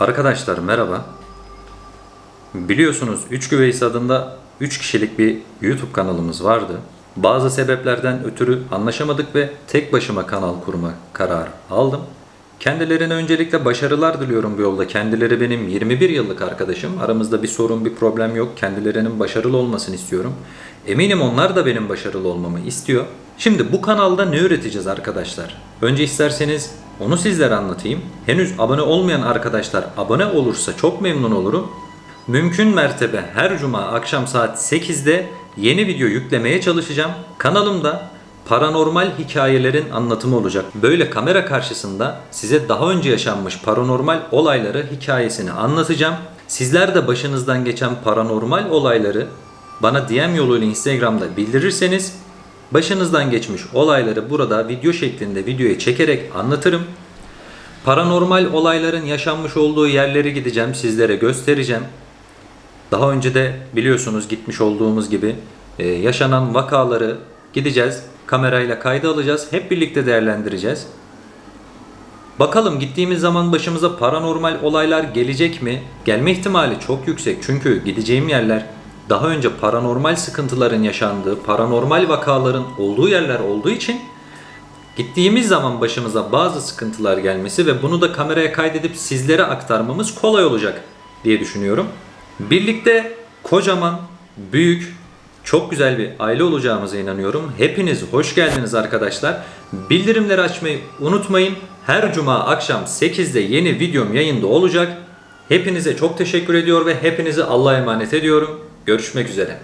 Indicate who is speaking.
Speaker 1: Arkadaşlar merhaba. Biliyorsunuz 3 Güveys adında 3 kişilik bir YouTube kanalımız vardı. Bazı sebeplerden ötürü anlaşamadık ve tek başıma kanal kurma kararı aldım. Kendilerine öncelikle başarılar diliyorum bu yolda. Kendileri benim 21 yıllık arkadaşım. Aramızda bir sorun, bir problem yok. Kendilerinin başarılı olmasını istiyorum. Eminim onlar da benim başarılı olmamı istiyor. Şimdi bu kanalda ne üreteceğiz arkadaşlar? Önce isterseniz onu sizlere anlatayım. Henüz abone olmayan arkadaşlar abone olursa çok memnun olurum. Mümkün mertebe her cuma akşam saat 8'de yeni video yüklemeye çalışacağım. Kanalımda paranormal hikayelerin anlatımı olacak. Böyle kamera karşısında size daha önce yaşanmış paranormal olayları hikayesini anlatacağım. Sizler de başınızdan geçen paranormal olayları bana DM yoluyla Instagram'da bildirirseniz başınızdan geçmiş olayları burada video şeklinde videoya çekerek anlatırım. Paranormal olayların yaşanmış olduğu yerleri gideceğim, sizlere göstereceğim. Daha önce de biliyorsunuz gitmiş olduğumuz gibi e, yaşanan vakaları gideceğiz. Kamerayla kayda alacağız. Hep birlikte değerlendireceğiz. Bakalım gittiğimiz zaman başımıza paranormal olaylar gelecek mi? Gelme ihtimali çok yüksek. Çünkü gideceğim yerler daha önce paranormal sıkıntıların yaşandığı, paranormal vakaların olduğu yerler olduğu için Gittiğimiz zaman başımıza bazı sıkıntılar gelmesi ve bunu da kameraya kaydedip sizlere aktarmamız kolay olacak diye düşünüyorum. Birlikte kocaman, büyük, çok güzel bir aile olacağımıza inanıyorum. Hepiniz hoş geldiniz arkadaşlar. Bildirimleri açmayı unutmayın. Her cuma akşam 8'de yeni videom yayında olacak. Hepinize çok teşekkür ediyor ve hepinizi Allah'a emanet ediyorum. Görüşmek üzere.